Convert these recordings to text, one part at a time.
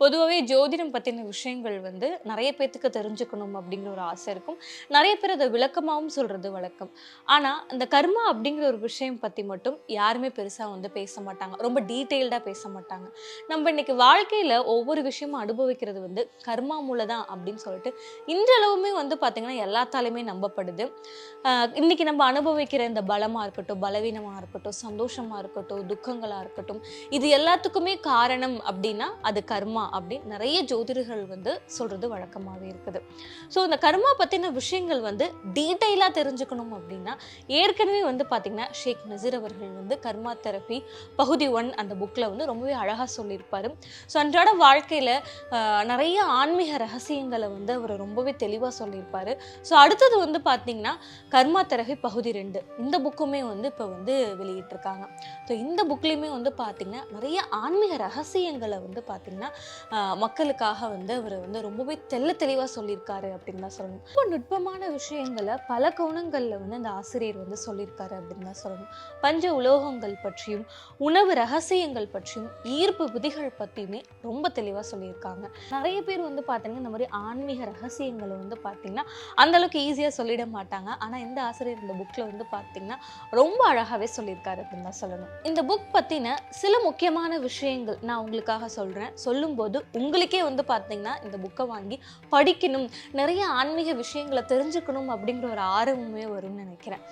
பொதுவாகவே ஜோதிடம் பற்றின விஷயங்கள் வந்து நிறைய பேர்த்துக்கு தெரிஞ்சுக்கணும் அப்படிங்கிற ஒரு ஆசை இருக்கும். நிறைய பேர் அதை விளக்கமாகவும் சொல்கிறது வழக்கம். ஆனால் இந்த கர்மா அப்படிங்கிற ஒரு விஷயம் பற்றி மட்டும் யாருமே பெருசாக வந்து பேச மாட்டாங்க. ரொம்ப டீட்டெயில்டாக பேச மாட்டாங்க. நம்ம இன்னைக்கு வாழ்க்கையில் ஒவ்வொரு விஷயமும் அனுபவிக்கிறது வந்து கர்மா மூலம் தான் அப்படின்னு சொல்லிட்டு இன்றளவுமே வந்து பார்த்திங்கன்னா எல்லாத்தாலுமே நம்பப்படுது. இன்றைக்கி இன்னைக்கு நம்ம அனுபவிக்கிற இந்த பலமாக இருக்கட்டும் பலவீனமாக இருக்கட்டும் சந்தோஷமாக இருக்கட்டும் துக்கங்களாக இருக்கட்டும் இது எல்லாத்துக்குமே காரணம் அப்படின்னா அது கர்மா. அப்படின்னு நிறைய ஜோதிடர்கள் வந்து சொல்கிறது வழக்கமாகவே இருக்குது. ஸோ இந்த கர்மா பற்றின விஷயங்கள் வந்து டீட்டெயிலாக தெரிஞ்சுக்கணும் அப்படின்னா ஏற்கனவே வந்து பார்த்திங்கன்னா ஷேக் நசீர் அவர்கள் வந்து கர்மா தெரப்பி பகுதி ஒன் அந்த புக்கில் வந்து ரொம்பவே அழகாக சொல்லியிருப்பார். ஸோ அன்றாட வாழ்க்கையில் நிறைய ஆன்மீக ரகசியங்களை வந்து அவர் ரொம்பவே தெளிவாக சொல்லியிருப்பார். ஸோ அடுத்தது வந்து பார்த்திங்கன்னா கர்மா தெரபி பகுதி ரெண்டு. இந்த புக்குமே வந்து இப்போ வந்து வெளியிட்டிருக்காங்க. ஸோ இந்த புக்லேயுமே வந்து பார்த்திங்கன்னா நிறைய ஆன்மீக ரகசியங்களை வந்து பார்த்திங்கன்னா மக்களுக்காக வந்து அவர் வந்து ரொம்பவே தெள்ள தெளிவாக சொல்லியிருக்காரு அப்படின்னு தான் சொல்லணும். ரொம்ப நுட்பமான விஷயங்களை பல கோணங்களில் வந்து அந்த ஆசிரியர் வந்து சொல்லியிருக்காரு அப்படின்னு தான் சொல்லணும். பஞ்ச உலோகங்கள் பற்றியும் உணவு ரகசியங்கள் பற்றியும் ஈர்ப்பு விதிகள் பற்றியுமே ரொம்ப தெளிவாக சொல்லியிருக்காங்க. நிறைய பேர் வந்து பார்த்தீங்கன்னா இந்த மாதிரி ஆன்மீக ரகசியங்களை வந்து பார்த்தீங்கன்னா அந்த அளவுக்கு ஈஸியாக சொல்லிட மாட்டாங்க. ஆனால் இந்த ஆசிரியர் இந்த புக்கில் வந்து பார்த்தீங்கன்னா ரொம்ப அழகாகவே சொல்லியிருக்காரு அப்படின்னு தான் சொல்லணும். இந்த புக் பற்றின சில முக்கியமான விஷயங்கள் நான் உங்களுக்காக சொல்கிறேன் சொல்லும்போது உங்களுக்கே வந்து பார்த்தீங்கன்னா இந்த புக்கை வாங்கி படிக்கணும். நிறைய ஆன்மீக விஷயங்களை தெரிஞ்சுக்கணும் அப்படிங்கிற ஒரு ஆர்வமே வரும்னு நினைக்கிறேன்.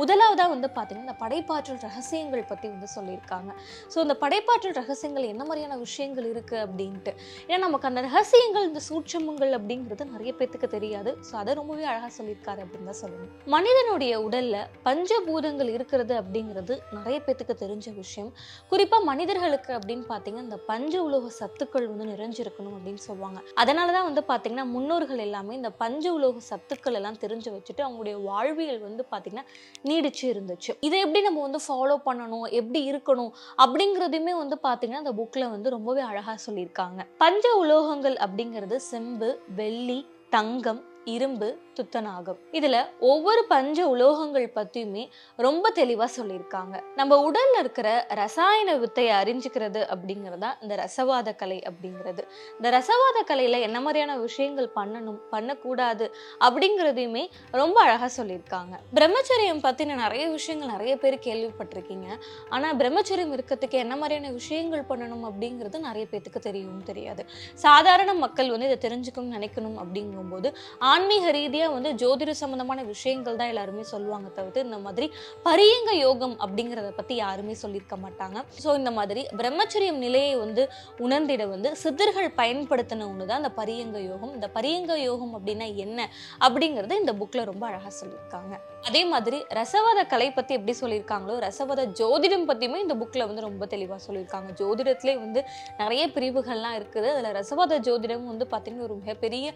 முதலாவதாக வந்து பார்த்தீங்கன்னா இந்த படைப்பாற்றல் ரகசியங்கள் பற்றி வந்து சொல்லியிருக்காங்க. ஸோ இந்த படைப்பாற்றல் ரகசியங்கள் என்ன மாதிரியான விஷயங்கள் இருக்குது அப்படின்ட்டு. ஏன்னா நமக்கு அந்த ரகசியங்கள் இந்த சூட்சமங்கள் அப்படிங்கிறது நிறைய பேத்துக்கு தெரியாது. ஸோ அதை ரொம்பவே அழகாக சொல்லியிருக்காரு அப்படின்னு தான் சொல்லணும். மனிதனுடைய உடலில் பஞ்சபூதங்கள் இருக்கிறது அப்படிங்கிறது நிறைய பேத்துக்கு தெரிஞ்ச விஷயம். குறிப்பாக மனிதர்களுக்கு அப்படின்னு பார்த்தீங்கன்னா இந்த பஞ்ச உலோக சத்துக்கள் வந்து நிறைஞ்சிருக்கணும் அப்படின்னு சொல்லுவாங்க. அதனால தான் வந்து பார்த்தீங்கன்னா முன்னோர்கள் எல்லாமே இந்த பஞ்ச உலோக சத்துக்கள் எல்லாம் தெரிஞ்சு வச்சுட்டு அவங்களுடைய வாழ்வியல் வந்து பார்த்தீங்கன்னா நீடிச்சு இருந்துச்சு. இதை எப்படி நம்ம வந்து ஃபாலோ பண்ணணும்? எப்படி இருக்கணும்? அப்படிங்கிறதையுமே வந்து பார்த்தீங்கன்னா அந்த புக்கில் வந்து ரொம்பவே அழகாக சொல்லியிருக்காங்க. பஞ்ச உலோகங்கள் அப்படிங்கிறது செம்பு வெள்ளி தங்கம் இரும்பு துத்தநாகம். இதுல ஒவ்வொரு பஞ்ச உலோகங்கள் பத்தியுமே ரொம்ப தெளிவா சொல்லியிருக்காங்க. நம்ம உடல்ல இருக்கிற ரசாயன வித்தையை அறிஞ்சுக்கிறது அப்படிங்கறதா இந்த ரசவாத கலை அப்படிங்கிறது. இந்த ரசவாத கலையில என்ன மாதிரியான விஷயங்கள் பண்ணணும் பண்ணக்கூடாது அப்படிங்கிறதையுமே ரொம்ப அழகா சொல்லியிருக்காங்க. பிரம்மச்சரியம் பத்தின நிறைய விஷயங்கள் நிறைய பேர் கேள்விப்பட்டிருக்கீங்க. ஆனா பிரம்மச்சரியம் இருக்கிறதுக்கு என்ன மாதிரியான விஷயங்கள் பண்ணணும் அப்படிங்கிறது நிறைய பேத்துக்கு தெரியவும் தெரியாது. சாதாரண மக்கள் வந்து இதை தெரிஞ்சுக்கணும்னு நினைக்கணும் அப்படிங்கும்போது ஆன்மீக ரீதியாக வந்து ஜோதிட சம்பந்தமான விஷயங்கள் தான் எல்லாருமே சொல்லுவாங்க தவிர்த்து இந்த மாதிரி பரியங்க யோகம் அப்படிங்கிறத பற்றி யாருமே சொல்லியிருக்க மாட்டாங்க. ஸோ இந்த மாதிரி பிரம்மச்சரியம் நிலையை வந்து உணர்ந்திட வந்து சித்தர்கள் பயன்படுத்தின ஒன்று தான் இந்த பரியங்க யோகம் இந்த பரியங்க யோகம் அப்படின்னா என்ன அப்படிங்கிறது இந்த புக்கில் ரொம்ப அழகாக சொல்லியிருக்காங்க. அதே மாதிரி ரசவாத கலை பற்றி எப்படி சொல்லியிருக்காங்களோ ரசவாத ஜோதிடம் பற்றியுமே இந்த புக்கில் வந்து ரொம்ப தெளிவாக சொல்லியிருக்காங்க. ஜோதிடத்திலே வந்து நிறைய பிரிவுகள்லாம் இருக்குது. அதில் ரசவாத ஜோதிடம் வந்து பார்த்திங்கன்னா ஒரு மிகப்பெரிய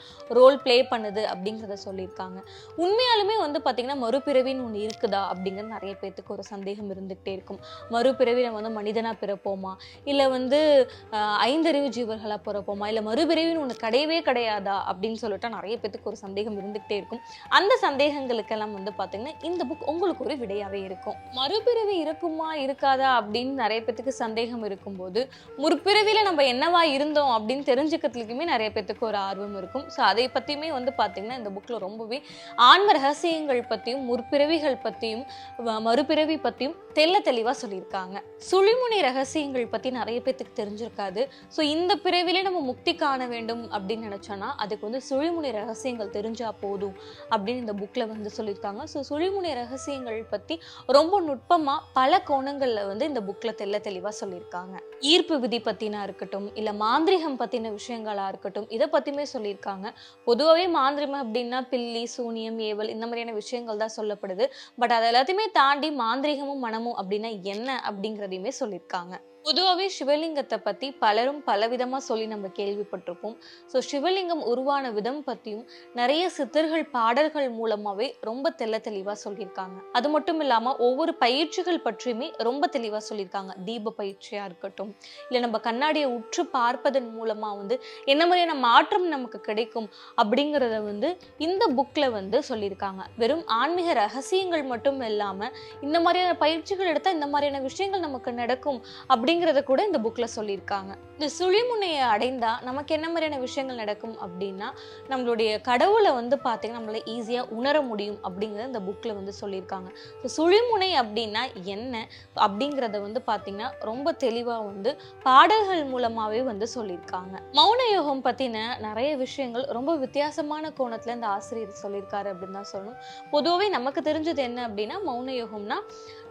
ரோல் ப்ளே பண்ணுது அப்படிங்கிறத சொல்லியிருக்காங்க. உண்மையாலுமே வந்து பார்த்தீங்கன்னா மறுபிறவின்னு ஒன்று இருக்குதா? அப்படிங்கிறது நிறைய பேர்த்துக்கு ஒரு சந்தேகம் இருந்துகிட்டே இருக்கும். மறுபிறவி நம்ம வந்து மனிதனாக பிறப்போமா? இல்லை வந்து ஐந்தறிவு ஜீவர்களாக பிறப்போமா? இல்லை மறுபிறவின்னு ஒன்று கிடையவே கிடையாதா? அப்படின்னு சொல்லிட்டு நிறைய பேர்த்துக்கு ஒரு சந்தேகம் இருந்துகிட்டே இருக்கும். அந்த சந்தேகங்களுக்கெல்லாம் வந்து பார்த்தீங்கன்னா இந்த புக் உங்களுக்கு ஒரு விடையாகவே இருக்கும். மறுபிறவி இருக்குமா இருக்காதா? அப்படின்னு நிறைய பேர்த்துக்கு சந்தேகம் இருக்கும்போது முற்பிறவியில் நம்ம என்னவா இருந்தோம் அப்படின்னு தெரிஞ்சுக்கிறதுக்குமே நிறைய பேர்த்துக்கு ஒரு ஆர்வம் இருக்கும். ஸோ அதை பற்றியுமே வந்து பார்த்து பார்த்தீங்கன்னா இந்த புக்கில் ரொம்பவே ஆன்ம ரகசியங்கள் பற்றியும் முற்பிறவிகள் பற்றியும் மறுபிறவி பற்றியும் தெல்ல தெளிவாக சொல்லியிருக்காங்க. சுழிமுனை ரகசியங்கள் பற்றி நிறைய பேர்த்துக்கு தெரிஞ்சிருக்காது. ஸோ இந்த பிறவிலே நம்ம முக்தி காண வேண்டும் அப்படின்னு நினச்சோன்னா அதுக்கு வந்து சுழிமுனை ரகசியங்கள் தெரிஞ்சால் போதும் அப்படின்னு இந்த புக்கில் வந்து சொல்லியிருக்காங்க. ஸோ சுழிமுனை ரகசியங்கள் பற்றி ரொம்ப நுட்பமாக பல கோணங்களில் வந்து இந்த புக்கில் தெல்ல தெளிவாக சொல்லியிருக்காங்க. ஈர்ப்பு விதி பற்றினா இருக்கட்டும் இல்லை மாந்திரிகம் பற்றின விஷயங்களாக இருக்கட்டும் இதை பற்றியுமே சொல்லியிருக்காங்க. பொதுவாகவே மாந்திரிகம் அப்படின்னா பில்லி சூனியம் ஏவல் இந்த மாதிரியான விஷயங்கள் தான் சொல்லப்படுது. பட் அது எல்லாத்தையுமே தாண்டி மாந்திரிகமும் மனமும் அப்படின்னா என்ன அப்படிங்கிறதையுமே சொல்லியிருக்காங்க. பொதுவாகவே சிவலிங்கத்தை பற்றி பலரும் பலவிதமாக சொல்லி நம்ம கேள்விப்பட்டிருப்போம். ஸோ சிவலிங்கம் உருவான விதம் பற்றியும் நிறைய சித்தர்கள் பாடல்கள் மூலமாகவே ரொம்ப தெள்ள தெளிவாக சொல்லியிருக்காங்க. அது மட்டும் இல்லாமல் ஒவ்வொரு பயிற்சிகள் பற்றியுமே ரொம்ப தெளிவாக சொல்லியிருக்காங்க. தீப பயிற்சியாக இருக்கட்டும் இல்லை நம்ம கண்ணாடியை உற்று பார்ப்பதன் மூலமாக வந்து என்ன மாதிரியான மாற்றம் நமக்கு கிடைக்கும் அப்படிங்கிறத வந்து இந்த புக்கில் வந்து சொல்லியிருக்காங்க. வெறும் ஆன்மீக ரகசியங்கள் மட்டும் இல்லாமல் இந்த மாதிரியான பயிற்சிகள் எடுத்தால் இந்த மாதிரியான விஷயங்கள் நமக்கு நடக்கும் அப்படி அப்படிங்கிறத கூட இந்த புக்கில் சொல்லியிருக்காங்க. இந்த சுழிமுனையை அடைந்தால் நமக்கு என்ன மாதிரியான விஷயங்கள் நடக்கும் அப்படின்னா நம்மளுடைய கடவுளை வந்து பார்த்தீங்கன்னா நம்மளை ஈஸியாக உணர முடியும் அப்படிங்கிறத இந்த புக்கில் வந்து சொல்லியிருக்காங்க. ஸோ சுழிமுனை அப்படின்னா என்ன அப்படிங்கிறத வந்து பார்த்தீங்கன்னா ரொம்ப தெளிவாக வந்து பாடல்கள் மூலமாகவே வந்து சொல்லியிருக்காங்க. மௌன யோகம் பற்றின நிறைய விஷயங்கள் ரொம்ப வித்தியாசமான கோணத்தில் இந்த ஆசிரியர் சொல்லியிருக்காரு அப்படின்னு தான் சொல்லணும். பொதுவாகவே நமக்கு தெரிஞ்சது என்ன அப்படின்னா மௌன யோகம்னா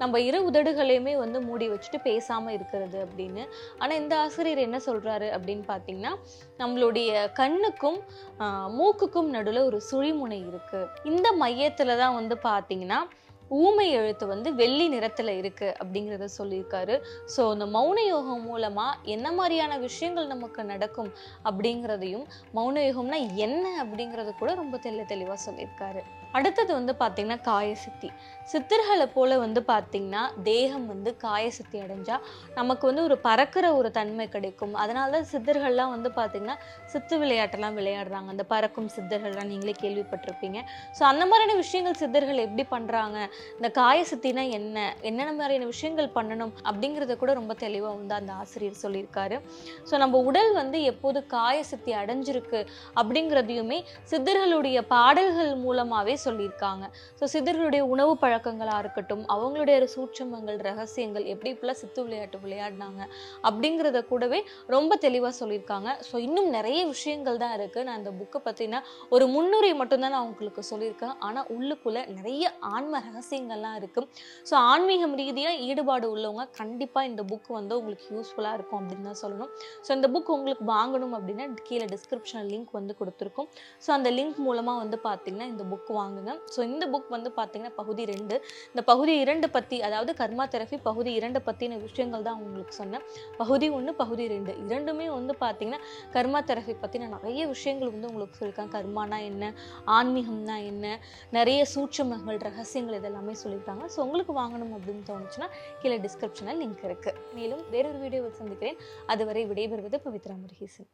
நம்ம இரு உதடுகளையுமே வந்து மூடி வச்சுட்டு பேசாமல் இருக்கிறது. அப்படின்னு. ஆனால் இந்த ஆசிரியர் என்ன சொல்கிறாரு அப்படின்னு பார்த்தீங்கன்னா நம்மளுடைய கண்ணுக்கும் மூக்குக்கும் நடுவில் ஒரு சுழிமுனை இருக்குது இந்த மையத்தில் தான் வந்து பார்த்தீங்கன்னா ஊமை எழுத்து வந்து வெள்ளி நிறத்தில் இருக்குது அப்படிங்கிறத சொல்லியிருக்காரு. ஸோ இந்த மௌன யோகம் மூலமாக என்ன மாதிரியான விஷயங்கள் நமக்கு நடக்கும் அப்படிங்கிறதையும் மௌன யோகம்னா என்ன அப்படிங்கிறது கூட ரொம்ப தெள்ள தெளிவாக சொல்லியிருக்காரு. அடுத்தது வந்து பார்த்தீங்கன்னா காயசித்தி சித்தர்களை போல் வந்து பார்த்தீங்கன்னா தேகம் வந்து காயசித்தி அடைஞ்சால் நமக்கு வந்து ஒரு பறக்கிற ஒரு தன்மை கிடைக்கும். அதனால தான் சித்தர்கள்லாம் வந்து பார்த்திங்கன்னா சித்து விளையாட்டெல்லாம் விளையாடுறாங்க. அந்த பறக்கும் சித்தர்கள்லாம் நீங்களே கேள்விப்பட்டிருப்பீங்க. ஸோ அந்த மாதிரியான விஷயங்கள் சித்தர்கள் எப்படி பண்ணுறாங்க இந்த காயசித்தினா என்ன? என்னென்ன மாதிரியான விஷயங்கள் பண்ணணும்? அப்படிங்கிறத கூட ரொம்ப தெளிவாக வந்து அந்த ஆசிரியர் சொல்லியிருக்காரு. ஸோ நம்ம உடல் வந்து எப்போது காயசித்தி அடைஞ்சிருக்கு அப்படிங்கிறதையுமே சித்தர்களுடைய பாடல்கள் மூலமாகவே சொல்லியிருக்காங்க. ஸோ சித்தர்களுடைய உணவு பழக்கங்களாக இருக்கட்டும் அவங்களுடைய சூட்சமங்கள் ரகசியங்கள் எப்படி இப்படிலாம் சித்து விளையாட்டு விளையாடினாங்க அப்படிங்கிறத கூடவே ரொம்ப தெளிவாக சொல்லியிருக்காங்க. ஸோ இன்னும் நிறைய விஷயங்கள் தான் இருக்குது நான் இந்த புக்கை பற்றின ஒரு முன்னுரை மட்டும்தான் நான் உங்களுக்கு சொல்லியிருக்கேன். ஆனால் உள்ளுக்குள்ளே நிறைய ஆன்ம ரகசியங்கள்லாம் இருக்குது ஸோ ஆன்மீகம் ரீதியாக ஈடுபாடு உள்ளவங்க கண்டிப்பாக இந்த புக் வந்து உங்களுக்கு யூஸ்ஃபுல்லாக இருக்கும் அப்படின்னு தான் சொல்லணும். ஸோ இந்த புக் உங்களுக்கு வாங்கணும் அப்படின்னா கீழே டிஸ்கிரிப்ஷனில் லிங்க் வந்து கொடுத்துருக்கோம். ஸோ அந்த லிங்க் மூலமாக வந்து பார்த்தீங்கன்னா இந்த புக் வாங்குங்க. ஸோ இந்த புக் வந்து பார்த்தீங்கன்னா பகுதி ரெண்டு. இந்த பகுதி இரண்டு பற்றி அதாவது கர்மா தெரபி பகுதி இரண்டு பற்றின விஷயங்கள் தான் உங்களுக்கு சொன்னேன். பகுதி ஒன்று பகுதி ரெண்டு. இரண்டுமே வந்து பார்த்தீங்கன்னா கர்மா தெரபி பற்றின நிறைய விஷயங்கள் வந்து உங்களுக்கு சொல்லியிருக்காங்க. கர்மானா என்ன? ஆன்மீகம்னா என்ன? நிறைய சூட்சமங்கள் ரகசியங்கள் இதெல்லாமே சொல்லியிருக்காங்க. ஸோ உங்களுக்கு வாங்கணும் அப்படின்னு தோணுச்சுன்னா கீழே டிஸ்கிரிப்ஷனில் லிங்க் இருக்குது மேலும் வேறொரு வீடியோவில் சந்திக்கிறேன். அதுவரை விடைபெறுவது பவித்ரா முருகேசன்.